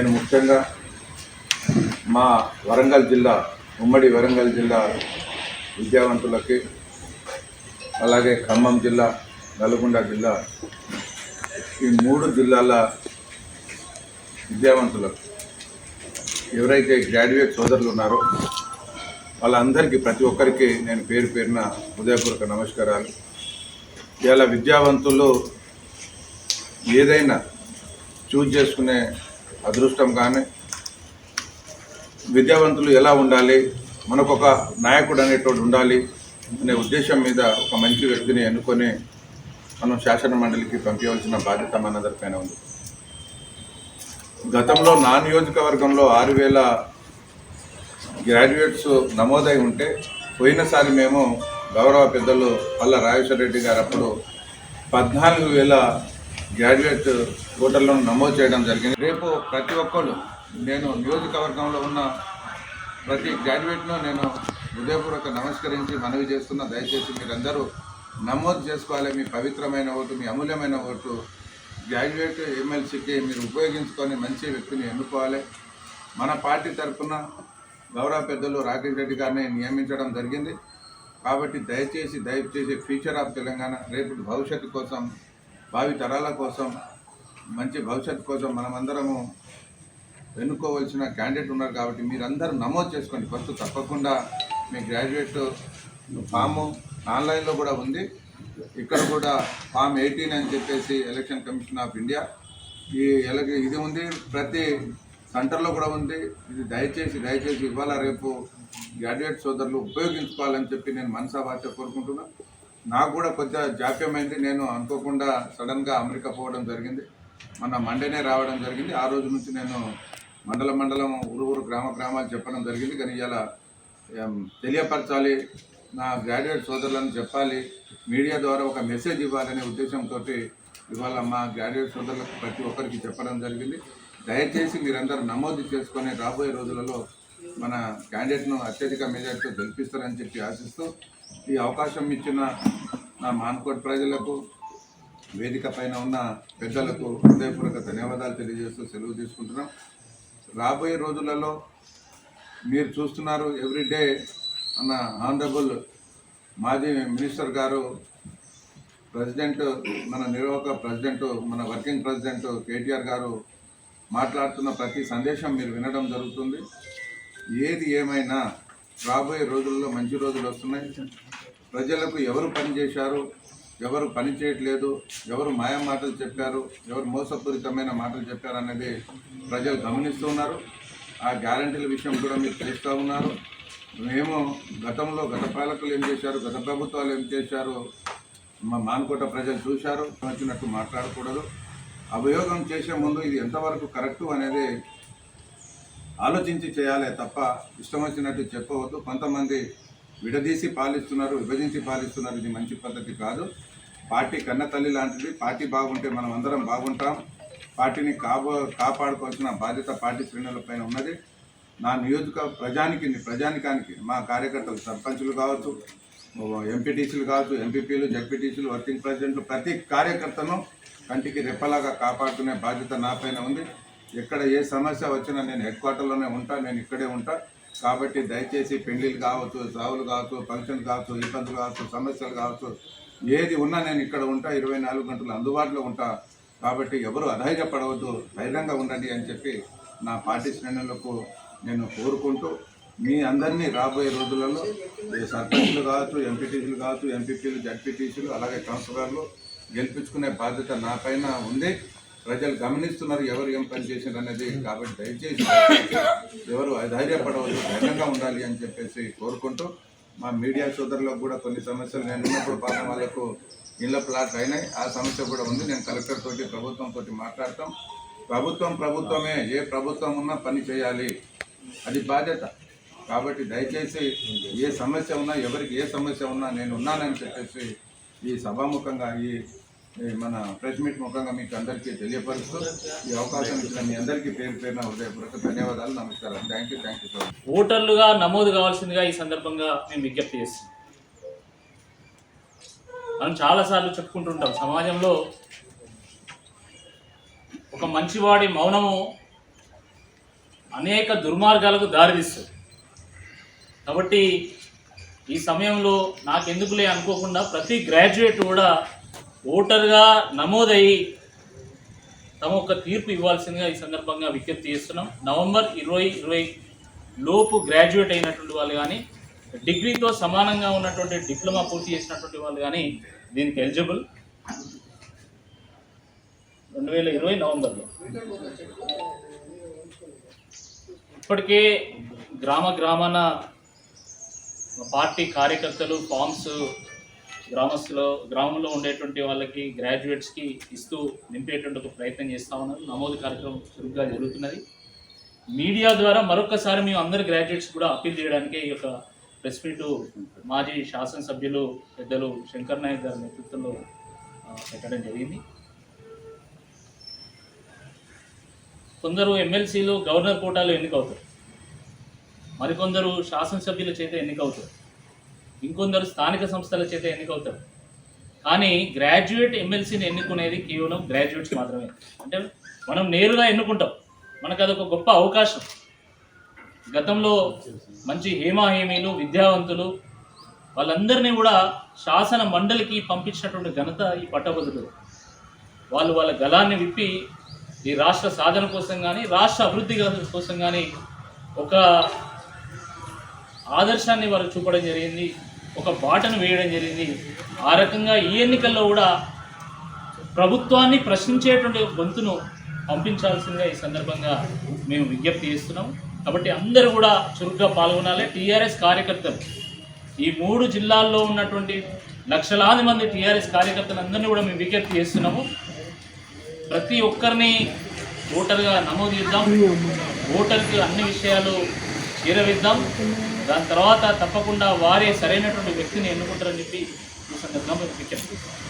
నేను ముఖ్యంగా మా వరంగల్ జిల్లా ఉమ్మడి వరంగల్ జిల్లా విద్యావంతులకి అలాగే ఖమ్మం జిల్లా నల్గొండ జిల్లా ఈ మూడు జిల్లాల విద్యావంతులకు ఎవరైతే గ్రాడ్యుయేట్ సోదరులు ఉన్నారో వాళ్ళందరికీ ప్రతి ఒక్కరికి నేను పేరు పేరున హృదయపూర్వక నమస్కారాలు. ఇవాళ విద్యావంతులు ఏదైనా చూజ్ చేసుకునే అదృష్టం కానీ విద్యావంతులు ఎలా ఉండాలి మనకు ఒక నాయకుడు అనేటువంటి ఉండాలి అనే ఉద్దేశం మీద ఒక మంచి వ్యక్తిని ఎన్నుకొని మనం శాసన మండలికి పంపించవలసిన బాధ్యత మనందరిపైన ఉంది. గతంలో నా నియోజకవర్గంలో ఆరు వేల గ్రాడ్యుయేట్స్ నమోదై ఉంటే పోయినసారి మేము గౌరవ పెద్దలు పల్ల రాజేశ్వర రెడ్డి గారు అప్పుడు పద్నాలుగు వేల గ్రాడ్యుయేట్ ఓటర్లను నమోదు చేయడం జరిగింది. రేపు ప్రతి ఒక్కళ్ళు నేను నియోజకవర్గంలో ఉన్న ప్రతి గ్రాడ్యుయేట్ను నేను హృదయపూర్వక నమస్కరించి మనవి చేస్తున్న. దయచేసి మీరందరూ నమోదు చేసుకోవాలి. మీ పవిత్రమైన ఓటు మీ అమూల్యమైన ఓటు గ్రాడ్యుయేట్ ఎమ్మెల్సీకి మీరు ఉపయోగించుకొని మంచి వ్యక్తిని ఎన్నుకోవాలి. మన పార్టీ తరఫున గౌరవ పెద్దలు రాకేష్ రెడ్డి గారిని నియమించడం జరిగింది. కాబట్టి దయచేసి దయచేసి ఫ్యూచర్ ఆఫ్ తెలంగాణ రేపు భవిష్యత్తు కోసం భావి తరాల కోసం మంచి భవిష్యత్తు కోసం మనమందరము ఎన్నుకోవాల్సిన క్యాండిడేట్ ఉన్నారు కాబట్టి మీరందరూ నమోదు చేసుకోండి. ఫస్ట్ తప్పకుండా మీ గ్రాడ్యుయేట్ ఫాము ఆన్లైన్లో కూడా ఉంది. ఇక్కడ కూడా ఫామ్ ఎయిటీన్ అని చెప్పేసి ఎలక్షన్ కమిషన్ ఆఫ్ ఇండియా ఈ ఎలక్ ఇది ఉంది ప్రతి సెంటర్లో కూడా ఉంది. ఇది దయచేసి దయచేసి ఇవాళ రేపు గ్రాడ్యుయేట్ సోదరులు ఉపయోగించుకోవాలని చెప్పి నేను మనసా భాష కోరుకుంటున్నాను నాకు కూడా కొద్దిగా జాప్యమైంది. నేను అనుకోకుండా సడన్గా అమెరికా పోవడం జరిగింది. మన మండేనే రావడం జరిగింది. ఆ రోజు నుంచి నేను మండలం మండలం ఊరు ఊరు గ్రామ గ్రామాలు చెప్పడం జరిగింది. కానీ ఇలా తెలియపరచాలి నా గ్రాడ్యుయేట్ సోదరులను చెప్పాలి మీడియా ద్వారా ఒక మెసేజ్ ఇవ్వాలనే ఉద్దేశంతో ఇవాళ మా గ్రాడ్యుయేట్ సోదరులకు ప్రతి ఒక్కరికి చెప్పడం జరిగింది. దయచేసి మీరందరూ నమోదు చేసుకొని రాబోయే రోజులలో మన క్యాండిడేట్ను అత్యధిక మెజార్టీతో గెలిపిస్తారని చెప్పి ఆశిస్తూ ఈ అవకాశం ఇచ్చిన నా మాన్కోట్ ప్రజలకు వేదిక పైన ఉన్న పెద్దలకు హృదయపూర్వక ధన్యవాదాలు తెలియజేస్తూ సెలవు తీసుకుంటున్నాం. రాబోయే రోజులలో మీరు చూస్తున్నారు ఎవ్రీడే మన ఆనరబుల్ మాజీ మినిస్టర్ గారు ప్రెసిడెంట్ మన నిర్వాహక ప్రెసిడెంట్ మన వర్కింగ్ ప్రెసిడెంట్ కేటీఆర్ గారు మాట్లాడుతున్న ప్రతి సందేశం మీరు వినడం జరుగుతుంది. ఏది ఏమైనా రాబోయే రోజుల్లో మంచి రోజులు వస్తున్నాయి. ప్రజలకు ఎవరు పని చేశారు? ఎవరు పని చేయట్లేదు? ఎవరు మాయ మాటలు చెప్పారు? ఎవరు మోసపూరితమైన మాటలు చెప్పారు అనేది ప్రజలు గమనిస్తున్నారు ఆ గ్యారంటీల విషయం కూడా మీరు తెలుస్తూ ఉన్నారు. మేము గతంలో గత పాలకులు ఏం చేశారు? గత ప్రభుత్వాలు ఏం చేశారు? మా మానుకోట ప్రజలు చూశారు. వచ్చినట్టు మాట్లాడకూడదు. అభియోగం చేసే ముందు ఇది ఎంతవరకు కరెక్టు అనేది ఆలోచించి చేయాలే తప్ప ఇష్టం వచ్చినట్టు చెప్పవద్దు. కొంతమంది విడదీసి పాలిస్తున్నారు విభజించి పాలిస్తున్నారు. ఇది మంచి పద్ధతి కాదు. పార్టీ కన్న తల్లి లాంటిది. పార్టీ బాగుంటే మనం అందరం బాగుంటాం. పార్టీని కాబో కాపాడుకోవాల్సిన బాధ్యత పార్టీ శ్రేణులపైన ఉన్నది. నా నియోజక ప్రజానికి ప్రజానికానికి మా కార్యకర్తలు సర్పంచులు కావచ్చు ఎంపీటీసీలు కావచ్చు ఎంపీపీలు జడ్పీటీసీలు వర్కింగ్ ప్రెసిడెంట్లు ప్రతి కార్యకర్తను కంటికి రెప్పలాగా కాపాడుకునే బాధ్యత నా పైన ఉంది. ఎక్కడ ఏ సమస్య వచ్చినా నేను హెడ్ క్వార్టర్లోనే ఉంటా నేను ఇక్కడే ఉంటా. కాబట్టి దయచేసి పెళ్ళిళ్ళు కావచ్చు సావులు కావచ్చు ఫంక్షన్ కావచ్చు ఇబ్బందులు కావచ్చు సమస్యలు కావచ్చు ఏది ఉన్నా నేను ఇక్కడ ఉంటా ఇరవై నాలుగు గంటలు అందుబాటులో ఉంటా. కాబట్టి ఎవరు అధైర్యపడవద్దు ధైర్యంగా ఉండండి అని చెప్పి నా పార్టీ శ్రేణులకు నేను కోరుకుంటూ మీ అందరినీ రాబోయే రోజులలో ఈ సర్పంచ్లు కావచ్చు ఎంపీటీసీలు కావచ్చు ఎంపీపీలు జడ్పీటీసీలు అలాగే కౌన్సిలర్లు గెలిపించుకునే బాధ్యత నా పైన ఉంది. ప్రజలు గమనిస్తున్నారు ఎవరు ఏం పని అనేది కాబట్టి దయచేసి ఎవరు ధైర్యపడవద్దు ధైర్యంగా ఉండాలి అని చెప్పేసి కోరుకుంటూ మా మీడియా సోదరులకు కూడా కొన్ని సమస్యలు నేను ఉన్నప్పుడు పాపం వాళ్ళకు ఇళ్ళ ప్లాట్ అయినాయి. ఆ సమస్య కూడా ఉంది. నేను కలెక్టర్ తోటి ప్రభుత్వం తోటి మాట్లాడతాం. ప్రభుత్వం ప్రభుత్వమే. ఏ ప్రభుత్వం ఉన్నా పని చేయాలి. అది బాధ్యత. కాబట్టి దయచేసి ఏ సమస్య ఉన్నా ఎవరికి ఏ సమస్య ఉన్నా నేను ఉన్నానని చెప్పేసి ఈ సభాముఖంగా ఈ మన ప్రెస్ మీట్ ముఖంగా మీకు అందరికీ తెలియపరుస్తూ ఈ అవకాశం ఇచ్చిన మీ అందరికీ పేరు పేరున హృదయపూర్వక ధన్యవాదాలు నమస్కారం thank you thank you so much ఓటర్లుగా నమోదు కావాల్సిందిగా ఈ సందర్భంగా మేము విజ్ఞప్తి చేస్తున్నాం మనం చాలాసార్లు చెప్పుకుంటుంటాం సమాజంలో ఒక మంచివాడి మౌనము అనేక దుర్మార్గాలకు దారితీస్తుంది. కాబట్టి ఈ సమయంలో నాకెందుకులే అనుకోకుండా ప్రతి గ్రాడ్యుయేట్ కూడా ఓటర్గా నమోదయ్యి తమ ఒక తీర్పు ఇవ్వాల్సిందిగా ఈ సందర్భంగా విజ్ఞప్తి చేస్తున్నాం. నవంబర్ ఇరవై ఇరవై లోపు గ్రాడ్యుయేట్ అయినటువంటి వాళ్ళు కానీ డిగ్రీతో సమానంగా ఉన్నటువంటి డిప్లొమా పూర్తి చేసినటువంటి వాళ్ళు కానీ దీనికి ఎలిజిబుల్. రెండు వేల ఇరవై నవంబర్లో. ఇప్పటికే గ్రామ గ్రామాన పార్టీ కార్యకర్తలు ఫామ్స్ గ్రామస్తులో గ్రామంలో ఉండేటువంటి వాళ్ళకి గ్రాడ్యుయేట్స్కి ఇస్తూ నింపేటువంటి ఒక ప్రయత్నం చేస్తా ఉన్నారు. నమోదు కార్యక్రమం చురుగ్గా జరుగుతున్నది. మీడియా ద్వారా మరొకసారి మేము అందరు గ్రాడ్యుయేట్స్ కూడా అప్పీల్ చేయడానికి ఈ యొక్క ప్రెస్ మీటు మాజీ శాసనసభ్యులు పెద్దలు శంకర్ నాయక్ గారి నేతృత్వంలో పెట్టడం జరిగింది. కొందరు ఎమ్మెల్సీలు గవర్నర్ కోటాలో ఎన్నికవుతారు. మరికొందరు శాసనసభ్యుల చేత ఎన్నికవుతారు. ఇంకొందరు స్థానిక సంస్థల చేత ఎన్నికవుతారు. కానీ గ్రాడ్యుయేట్ ఎమ్మెల్సీని ఎన్నుకునేది కేవలం గ్రాడ్యుయేట్స్ మాత్రమే. అంటే మనం నేరుగా ఎన్నుకుంటాం. మనకు అదొక గొప్ప అవకాశం. గతంలో మంచి హేమాహేమీలు విద్యావంతులు వాళ్ళందరినీ కూడా శాసన మండలికి పంపించినటువంటి ఘనత ఈ పట్టభద్రులు వాళ్ళు వాళ్ళ గలాన్ని విప్పి ఈ రాష్ట్ర సాధన కోసం కానీ రాష్ట్ర అభివృద్ధి కోసం కానీ ఒక ఆదర్శాన్ని వారు చూపడం జరిగింది. ఒక బాటను వేయడం జరిగింది. ఆ రకంగా ఈ ఎన్నికల్లో కూడా ప్రభుత్వాన్ని ప్రశ్నించేటువంటి గొంతును పంపించాల్సిందిగా ఈ సందర్భంగా మేము విజ్ఞప్తి చేస్తున్నాం. కాబట్టి అందరూ కూడా చురుగ్గా పాల్గొనాలి. టీఆర్ఎస్ కార్యకర్తలు ఈ మూడు జిల్లాల్లో ఉన్నటువంటి లక్షలాది మంది టీఆర్ఎస్ కార్యకర్తలందరినీ కూడా మేము విజ్ఞప్తి చేస్తున్నాము. ప్రతి ఒక్కరిని ఓటర్గా నమోదు చేద్దాం. ఓటర్కి అన్ని విషయాలు చేరవేద్దాం దాని తర్వాత తప్పకుండా వారే సరైనటువంటి వ్యక్తిని ఎన్నుకుంటారని చెప్పి ఈ సందర్భంగా విజ్ఞప్తి